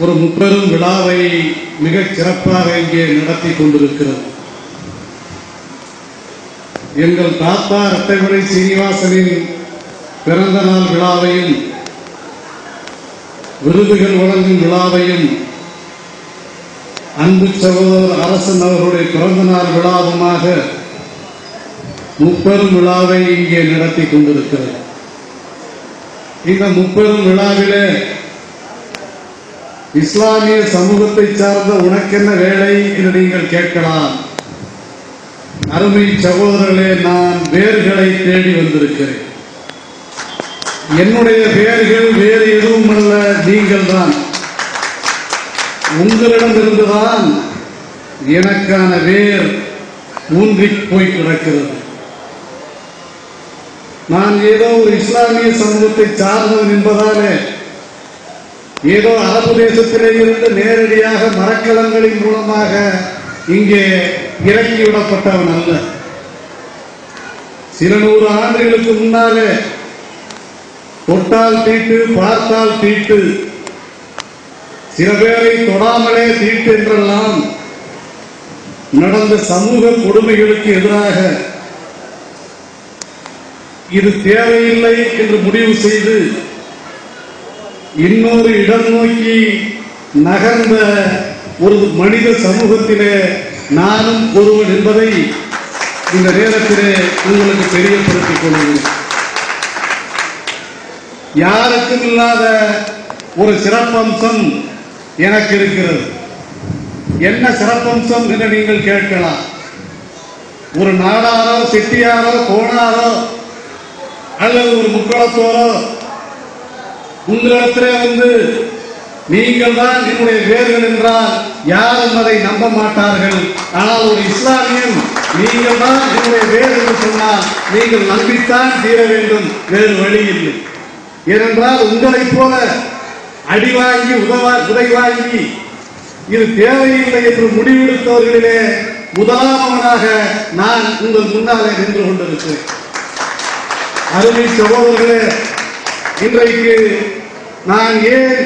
ஒரு முப்பெரும் விழாவை மிகச் சிறப்பாக இங்கே நடத்தி கொண்டிருக்கிறது. எங்கள் தாத்தா இரட்டைமலை சீனிவாசனின் பிறந்த நாள் விழாவையும் விருதுகள் வழங்கும் விழாவையும் அன்பு சகோதரர் அரசன் அவர்களுடைய பிறந்த நாள் விழாவுமாக முப்பெரும் விழாவை இங்கே நடத்தி கொண்டிருக்கிறது. இந்த முப்பெரும் விழாவிலே இஸ்லாமிய சமூகத்தை சார்ந்த உனக்கென்ன வேலை என்று நீங்கள் கேட்கலாம். அருமை சகோதரர்களே நான் வேர்களை தேடி வந்திருக்கிறேன். என்னுடைய வேர்கள் வேறு எதுவும் அல்ல நீங்கள் தான் உங்களிடமிருந்துதான் எனக்கான வேர் ஊன்றி போய் கிடக்கிறது. நான் ஏதோ ஒரு இஸ்லாமிய சமூகத்தை சார்ந்தவன் என்பதாலே ஏதோ அரபு தேசத்திலே இருந்து நேரடியாக மரக்கலங்களின் மூலமாக இங்கே இறக்கிவிடப்பட்டவன் அல்ல. சில நூறு ஆண்டுகளுக்கு முன்னாலே தொட்டால் தீட்டு பார்த்தால் தீட்டு சில பேரை தொடாமலே தீட்டு என்றெல்லாம் நடந்த சமூக கொடுமைகளுக்கு எதிராக இது தேவையில்லை என்று முடிவு செய்து இன்னொரு இடம் நோக்கி நகர்ந்த ஒரு மனித சமூகத்திலே நானும் ஒருவன் என்பதை இந்த நேரத்திலே உங்களுக்கு தெரியப்படுத்திக் கொள்கிறேன். யாருக்கும் இல்லாத ஒரு சிறப்பம்சம் எனக்கு இருக்கிறது. என்ன சிறப்பம்சம் என்று நீங்கள் கேட்கலாம். ஒரு நாடாரோ செட்டியாரோ கோணாரோ அல்லது ஒரு முக்களத்தோரோ உங்களிடத்திலே வந்து நீங்கள் தான் என்னுடைய வேர்கள் என்றால் யாரும் அதை நம்ப மாட்டார்கள். ஆனால் ஒரு இஸ்லாமியன் நீங்கள் தான் என்னுடைய வேர் என்று சொன்னால் நீங்கள் நம்பித்தான் தீர வேண்டும். வேறு வழி இல்லை. ஏனென்றால் உங்களைப் போல அடி வாங்கி உதவா உதை வாங்கி இது தேவையில்லை என்று முடிவெடுத்தவர்களிலே முதலாமவனாக நான் உங்கள் முன்னாலே நின்று கொண்டிருக்கிறேன். அருமை சகோதரர்களே இன்றைக்கு நான் ஏன்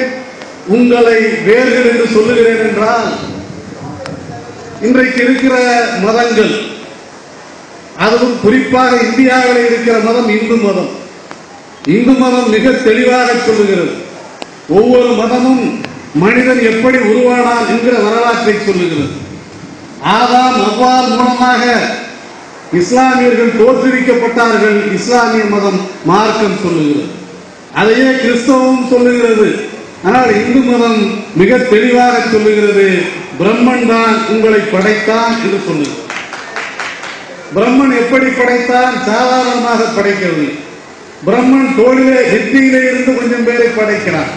உங்களை வேர்கள் என்று சொல்லுகிறேன் என்றால் இன்றைக்கு இருக்கிற மதங்கள் அதுவும் குறிப்பாக இந்தியாவில் இருக்கிற மதம் இந்து மதம். இந்து மதம் மிக தெளிவாக சொல்லுகிறது. ஒவ்வொரு மதமும் மனிதன் எப்படி உருவானான் என்கிற வரலாற்றை சொல்லுகிறது. ஆதாம் அவ்வாறு மூலமாக இஸ்லாமியர்கள் தோற்றுவிக்கப்பட்டார்கள். இஸ்லாமிய மதம் மார்க்கம் சொல்லுகிறது. அதையே கிறிஸ்தவம் சொல்லுகிறது. ஆனால் இந்து மதம் மிக தெளிவாக சொல்லுகிறது பிரம்மன் தான் உங்களை படைத்தான் என்று சொல்லுகிறது பிரம்மன் எப்படி படைத்தான்? சாதாரணமாக படைக்கவில்லை பிரம்மன் தோளிலே நெற்றியிலே இருந்து கொஞ்சம் பேரை படைக்கிறான்.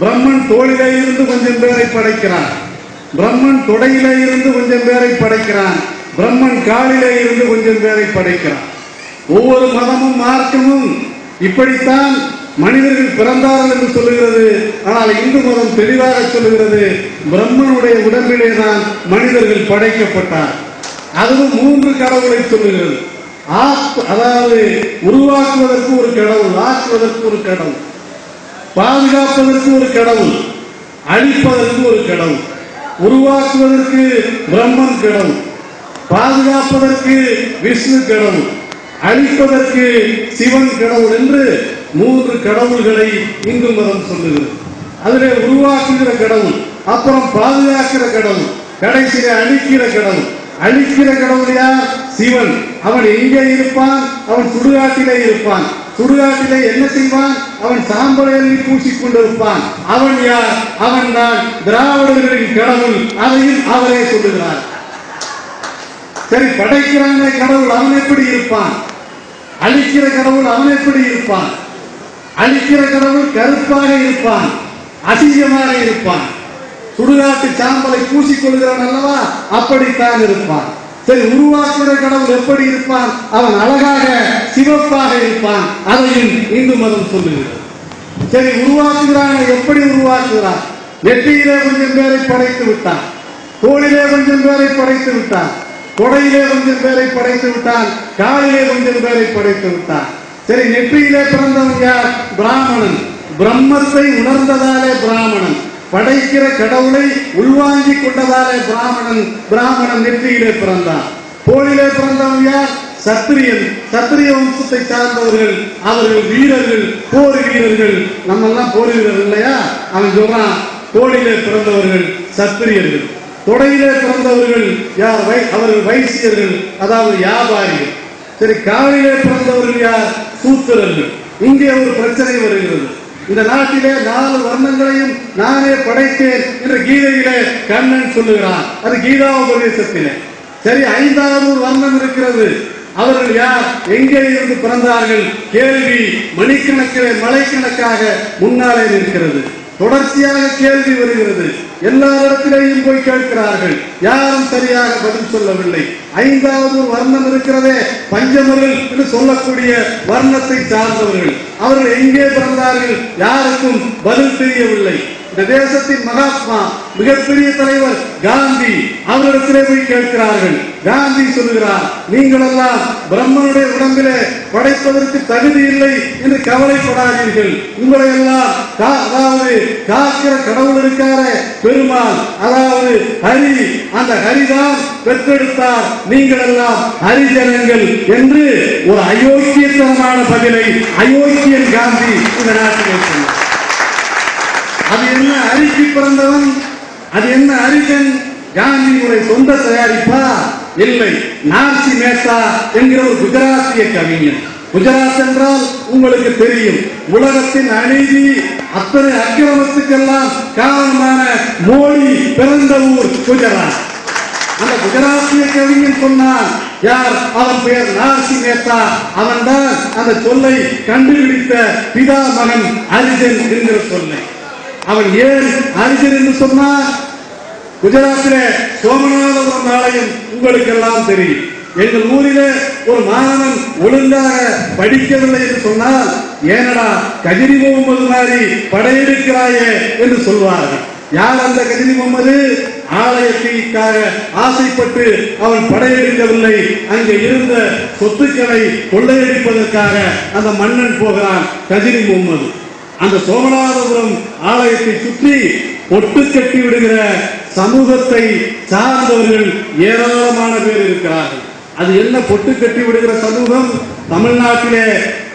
பிரம்மன் தோளிலே இருந்து கொஞ்சம் பேரை படைக்கிறான். பிரம்மன் தொடையிலே இருந்து கொஞ்சம் பேரை படைக்கிறான். பிரம்மன் காலிலே இருந்து கொஞ்சம் பேரை படைக்கிறான். ஒவ்வொரு மதமும் மார்க்கமும் இப்படித்தான் மனிதர்கள் பிறந்தார்கள் என்று சொல்லுகிறது. ஆனால் இந்து மதம் தெளிவாக சொல்லுகிறது பிரம்மனுடைய உடம்பிலே தான் மனிதர்கள் படைக்கப்பட்டார். அதுவும் மூன்று கடவுளை சொல்லுகிறது. அதாவது உருவாக்குவதற்கு ஒரு கடவுள் ஆக்குவதற்கு ஒரு கடவுள் பாதுகாப்பதற்கு ஒரு கடவுள் அழிப்பதற்கு ஒரு கடவுள் உருவாக்குவதற்கு பிரம்மன் கடவுள் பாதுகாப்பதற்கு விஷ்ணு கடவுள் அழிப்பதற்கு சிவன் கடவுள் என்று மூன்று கடவுள்களை இந்து மதம் சொல்லுகிறது. அதிலே உருவாக்குகிற கடவுள் அப்புறம் பாதுகாக்கிற கடவுள் கடைசியில அழிக்கிற கடவுள். அழிக்கிற கடவுள் யார்? சிவன். அவன் எங்கே இருப்பான்? அவன் சுடுகாட்டிலே இருப்பான். சுடுகாட்டிலே என்ன செய்வான்? அவன் சாம்பலை எண்ணி பூசிக் கொண்டிருப்பான் அவன் யார்? அவன் தான் திராவிடர்களின் கடவுள். அதையும் அவரே சொல்லுகிறார். சரி படைக்கிறானே கடவுள் அவன் எப்படி இருப்பான்? அழிக்கிற கடவுள் அவன் எப்படி இருப்பான்? அழிக்கிற கடவுள் கருப்பாக இருப்பான் அசிங்கமாக இருப்பான். சுடுகாட்டு சாம்பலை பூசிக்கொள்கிறான் அல்லவா? அப்படித்தான் இருப்பான். சரி உருவாக்குகிற கடவுள் எப்படி இருப்பான்? அவன் அழகாக சிவப்பாக இருப்பான். அதையும் இந்து மதம் சொல்லுகிறது. சரி உருவாக்குகிறான் எப்படி உருவாக்குகிறான்? நெற்றியிலே கொஞ்சம் பேரை படைத்து விட்டான். தோளிலே கொஞ்சம் பேரை படைத்து விட்டான். கொடையிலே கொஞ்சம் பேரை படைத்து விட்டான். காலிலே கொஞ்சம் பேரை படைத்து விட்டான். சரி நெற்றியிலே பிறந்தவன் யார்? பிராமணன். பிரம்மத்தை உணர்ந்ததாலே பிராமணன். படைக்கிற கடவுளை உள்வாங்கி கொண்டதாலே பிராமணன் பிராமணன் நெற்றியிலே பிறந்தான். போரிலே பிறந்தவன் யார்? சத்திரியன். சத்திரிய வம்சத்தை சார்ந்தவர்கள் அவர்கள் வீரர்கள் போர் வீரர்கள். நம்ம எல்லாம் போர் வீரர்கள் இல்லையா? அவன் சொல்றான் தோளிலே பிறந்தவர்கள் சத்திரியர்கள். தொடையிலே பிறந்தவர்கள் யார்? வை அவர்கள் வைசியர்கள் அதாவது வியாபாரிகள். சரி காலிலே பிறந்தவர்கள் யார்? சூத்திரர்கள். இங்கே ஒரு பிரச்சனை வருகிறது. இந்த நாட்டிலே நாலு வர்ணங்களையும் நானே படைத்தேன் என்று கீதையிலே கண்ணன் சொல்லுகிறான். அது கீதா உபதேசத்திலே சரி ஐந்தாவது வர்ணம் இருக்கிறது. அவர்கள் யார்? எங்கே இருந்து பிறந்தார்கள்? கேள்வி மணிக்கணக்கிலே மலைக்கணக்காக முன்னாலே நிற்கிறது. தொடர்ச்சியாக கேள்வி வருகிறது. எல்லா இடத்திலேயும் போய் கேட்கிறார்கள். யாரும் சரியாக பதில் சொல்லவில்லை. ஐந்தாவது வர்ணம் இருக்கிறதே பஞ்சமருள் என்று சொல்லக்கூடிய வர்ணத்தை சார்ந்தவர்கள். அவர்கள் எங்கே பிறந்தார்கள் யாருக்கும் பதில் தெரியவில்லை. இந்த தேசத்தின் மகாத்மா மிகப்பெரிய தலைவர் காந்தி. அவரிடத்திலே போய் கேட்கிறார்கள். காந்தி சொல்லுகிறார் நீங்கள் எல்லாம் பிரம்மனுடைய உடம்பிலே படைப்பதற்கு தகுதி இல்லை என்று கவலைப்படாதீர்கள். உங்களை எல்லாம் அதாவது காக்கிற கடவுள் இருக்கார பெருமாள் அதாவது ஹரி அந்த ஹரிதான் பெற்றெடுத்தார். நீங்கள் எல்லாம் ஹரிஜனங்கள் என்று ஒரு அயோக்கியத்தனமான பதிலை அயோக்கியன் காந்தி இந்த நாட்டிலே சொன்னார். என்ன பிறந்தவன். அது என்ன அரிதன் காந்தி உடைய சொந்த தயாரிப்பா? இல்லை நார்சி மேத்தா என்கிற ஒரு குஜராத்திய கவிஞன். குஜராத் என்றால் உங்களுக்கு தெரியும் உலகத்தின் அநீதி அத்தனை அக்கிரமத்துக்கெல்லாம் காரணமான மோடி பிறந்த ஊர் குஜராத். அந்த குஜராத்திய கவிஞன் சொன்னான் யார்? அவன் பெயர் நாசி மேத்தா. அவன் தான் அந்த சொல்லை கண்டுபிடித்த பிதா மகன் அரிஜன் என்கிற சொல்லை. அவன் ஏன் அறிஞர் என்று சொன்னார்? குஜராத்திலே சோமநாதபுரம் ஆலயம் உங்களுக்கு எல்லாம் தெரியும். எங்கள் ஊரிலே ஒரு மாணவன் ஒழுங்காக படிக்கவில்லை என்று சொன்னால் ஏனடா கஜினி முகமது மாதிரி படையெடுக்கிறாயே என்று சொல்வார்கள். யார் அந்த கஜினி முகமது? ஆலயத்திற்காக ஆசைப்பட்டு அவன் படையெடுக்கவில்லை. அங்கே இருந்த சொத்துக்களை கொள்ளையடிப்பதற்காக அந்த மன்னன் போகிறான் கஜினி முகமது. அந்த சோமநாதபுரம் ஆலயத்தை சுற்றி ஒட்டு கட்டி விடுகிற சமூகத்தை சார்ந்தவர்கள் ஏராளமான பேர் இருக்கிறார்கள். அது என்ன பொட்டு கட்டி விடுகிற சமூகம்? தமிழ்நாட்டிலே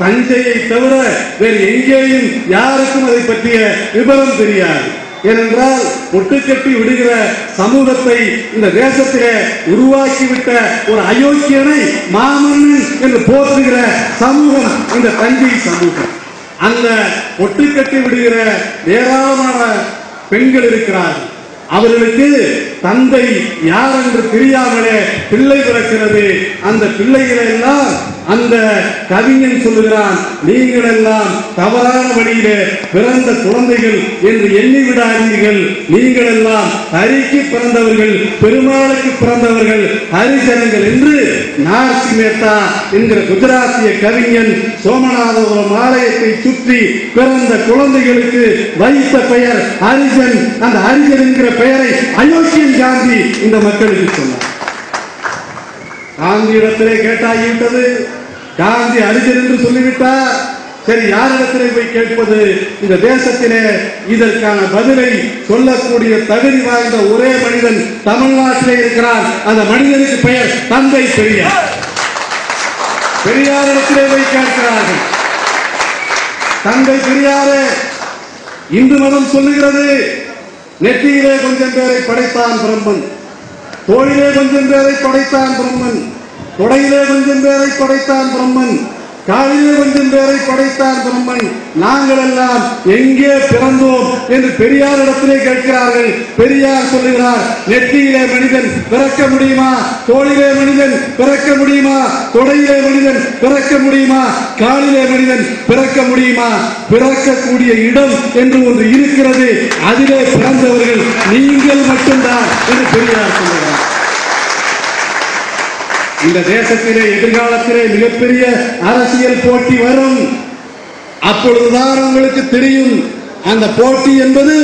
தஞ்சையை தவிர வேறு எங்கேயும் யாருக்கும் அதை பற்றிய விபரம் தெரியாது. ஏனென்றால் பொட்டு கட்டி விடுகிற சமூகத்தை இந்த தேசத்திலே உருவாக்கிவிட்ட ஒரு அயோக்கியனை மாமன்னன் என்று போற்றுகிற சமூகம் இந்த தஞ்சை சமூகம். அந்த ஒட்டு கட்டி விடுகிற ஏராளமான பெண்கள் இருக்கிறார்கள். அவர்களுக்கு தந்தை யார் என்று தெரியாமலே பிள்ளை பிறக்கிறது. அந்த பிள்ளைகளை எல்லாம் அந்த கவிஞன் சொல்லுகிறான் நீங்கள் எல்லாம் தவறான வழியிலே பிறந்த குழந்தைகள் என்று எண்ணி விடாதீர்கள். நீங்கள் எல்லாம் ஹரிக்கு பிறந்தவர்கள் பெருமாளுக்கு பிறந்தவர்கள் ஹரிசனங்கள் என்று நார்சி மேத்தா என்கிற குஜராத்திய கவிஞன் சோமநாதபுரம் ஆலயத்தை சுற்றி பிறந்த குழந்தைகளுக்கு வைத்த பெயர் ஹரிஜன். அந்த ஹரிஜன் என்கிற பெயரை அயோக்கியன் காந்தி இந்த மக்களுக்கு சொன்னார். காந்தியிடத்திலே கேட்டாகிவிட்டது காந்தி அறிஞர் என்று சொல்லிவிட்டார். சரி யாரிடத்திலே போய் கேட்பது? இந்த தேசத்திலே இதற்கான பதிலை சொல்லக்கூடிய தகுதி வாய்ந்த ஒரே மனிதன் தமிழ்நாட்டிலே இருக்கிறார் அந்த மனிதனுக்கு பெயர் தந்தை பெரியார். பெரியாரிடத்திலே போய் கேட்கிறார்கள். தந்தை பெரியாரே இந்து மதம் சொல்லுகிறது நெற்றியிலே கொஞ்சம் பேரை படைத்தான் பிரம்மன். தோளிலே கொஞ்சம் பேரை படைத்தான் பிரம்மன். தொடையிலே கொஞ்சம் பேரை படைத்தான் பிரம்மன். காலிலே கொஞ்சம் பேரை படைத்தான் பிரம்மன். நாங்கள் எல்லாம் எங்கே பிறந்தோம் என்று பெரியார் இடத்திலே கேட்கிறார்கள். பெரியார் சொல்லுகிறார் நெற்றியிலே மனிதன் பிறக்க முடியுமா? தோளிலே மனிதன் பிறக்க முடியுமா? தொடையிலே மனிதன் பிறக்க முடியுமா? காலிலே மனிதன் பிறக்க முடியுமா? பிறக்கக்கூடிய இடம் என்று ஒன்று இருக்கிறது. அதிலே பிறந்தவர்கள் நீங்கள் மட்டும்தான் என்று பெரியார் சொல்லுகிறார். இந்த தேசத்திலே எதிர்காலத்திலே மிகப்பெரிய அரசியல் போட்டி வரும். அப்பொழுதுதான் உங்களுக்கு தெரியும் அந்த போட்டி என்பது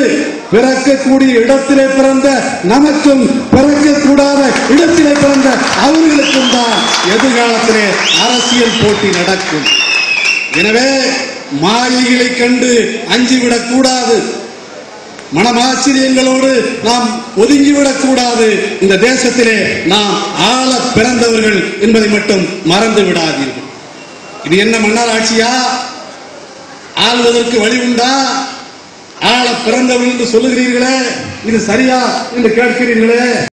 பிறக்கக்கூடிய இடத்திலே பிறந்த நமக்கும் பிறக்கக்கூடாத இடத்திலே பிறந்த அவர்களுக்கும் தான் எதிர்காலத்திலே அரசியல் போட்டி நடக்கும். எனவே மாயைகளை கண்டு அஞ்சிவிடக் கூடாது மனமாச்சரியங்களோடு நாம் ஒதுங்கிவிடக் கூடாது இந்த தேசத்திலே நாம் ஆள பிறந்தவர்கள் என்பதை மட்டும் மறந்து விடாதீர்கள். இது என்ன மன்னர் ஆட்சியா? ஆள்வதற்கு வழி உண்டா? ஆள பிறந்தவர்கள் என்று சொல்லுகிறீர்களே? இது சரியா என்று கேட்கிறீர்களே?